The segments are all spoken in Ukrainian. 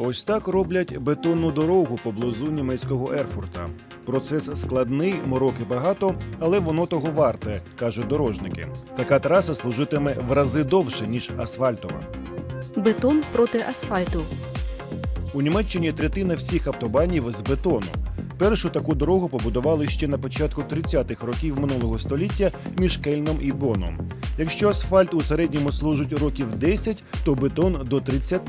Ось так роблять бетонну дорогу поблизу німецького Ерфурта. Процес складний, мороки багато, але воно того варте, кажуть дорожники. Така траса служитиме в рази довше ніж асфальтова. Бетон проти асфальту. У Німеччині третина всіх автобанів з бетону. Першу таку дорогу побудували ще на початку 30-х років минулого століття між Кельном і Боном. Якщо асфальт у середньому служить років 10, то бетон до 30.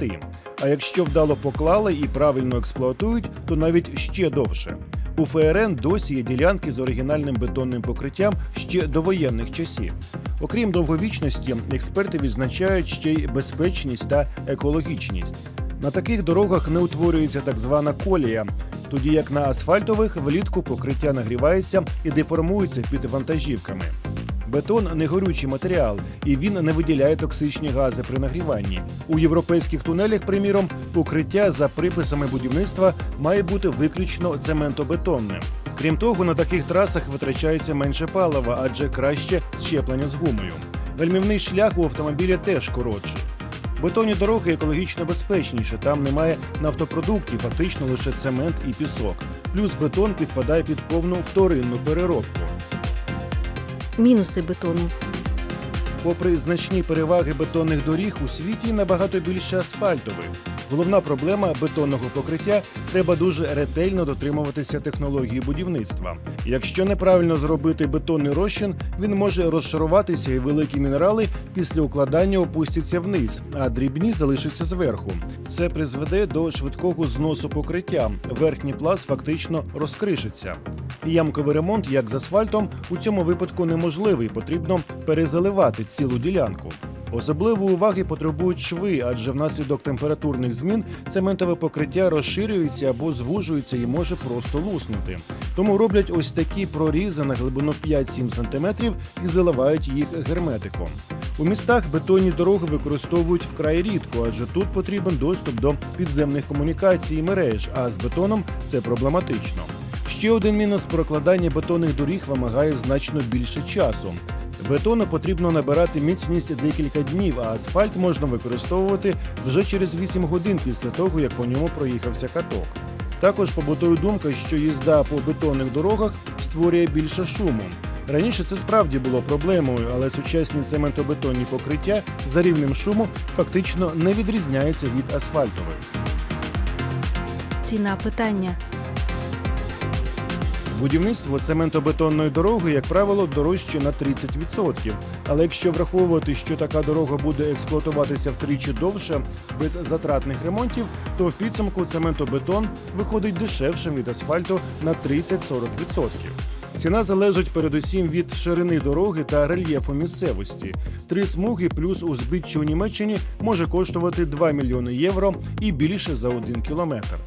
А якщо вдало поклали і правильно експлуатують, то навіть ще довше. У ФРН досі є ділянки з оригінальним бетонним покриттям ще довоєнних часів. Окрім довговічності, експерти відзначають ще й безпечність та екологічність. На таких дорогах не утворюється так звана колія, тоді як на асфальтових влітку покриття нагрівається і деформується під вантажівками. Бетон не горючий матеріал, і він не виділяє токсичні гази при нагріванні. У європейських тунелях, приміром, покриття за приписами будівництва має бути виключно цементобетонним. Крім того, на таких трасах витрачається менше палива, адже краще щеплення з гумою. Гальмівний шлях у автомобіля теж коротший. Бетонні дороги екологічно безпечніше. Там немає нафтопродуктів, фактично лише цемент і пісок. Плюс бетон підпадає під повну вторинну переробку. Мінуси бетону. Попри значні переваги бетонних доріг, у світі набагато більше асфальтових. Головна проблема бетонного покриття треба дуже ретельно дотримуватися технології будівництва. Якщо неправильно зробити бетонний розчин, він може розшаруватися, і великі мінерали після укладання опустяться вниз, а дрібні залишаться зверху. Це призведе до швидкого зносу покриття. Верхній пласт фактично розкришиться. Ямковий ремонт, як з асфальтом, у цьому випадку неможливий. Потрібно перезаливати цілу ділянку. Особливої уваги потребують шви, адже внаслідок температурних змін цементове покриття розширюється або звужується і може просто луснути. Тому роблять ось такі прорізи на глибину 5-7 см і заливають їх герметиком. У містах бетонні дороги використовують вкрай рідко, адже тут потрібен доступ до підземних комунікацій і мереж, а з бетоном це проблематично. Ще один мінус прокладання бетонних доріг вимагає значно більше часу. Бетону потрібно набирати міцність декілька днів, а асфальт можна використовувати вже через 8 годин після того, як по ньому проїхався каток. Також побутує думка, що їзда по бетонних дорогах створює більше шуму. Раніше це справді було проблемою, але сучасні цементобетонні покриття за рівнем шуму фактично не відрізняються від асфальтових. Ціна питання. Будівництво цементобетонної дороги, як правило, дорожче на 30%. Але якщо враховувати, що така дорога буде експлуатуватися втричі довше, без затратних ремонтів, то в підсумку цементобетон виходить дешевшим від асфальту на 30-40%. Ціна залежить передусім від ширини дороги та рельєфу місцевості. Три смуги плюс узбіччя у Німеччині може коштувати 2 мільйони євро і більше за один кілометр.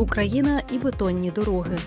Україна і бетонні дороги.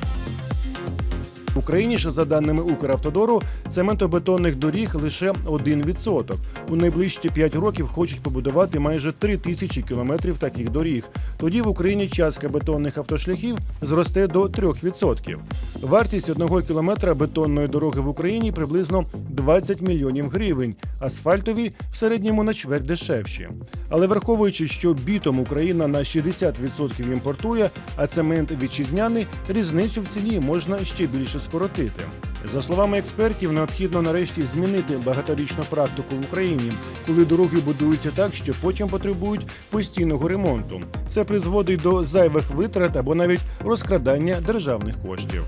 В Україні ж, за даними Укравтодору, цементобетонних доріг лише 1%. У найближчі 5 років хочуть побудувати майже 3 тисячі кілометрів таких доріг. Тоді в Україні частка бетонних автошляхів зросте до 3%. Вартість одного кілометра бетонної дороги в Україні приблизно 20 мільйонів гривень, асфальтові в середньому на чверть дешевші. Але враховуючи, що бітом Україна на 60% імпортує, а цемент вітчизняний, різницю в ціні можна ще більше скоротити. За словами експертів, необхідно нарешті змінити багаторічну практику в Україні, коли дороги будуються так, що потім потребують постійного ремонту. Це призводить до зайвих витрат або навіть розкрадання державних коштів.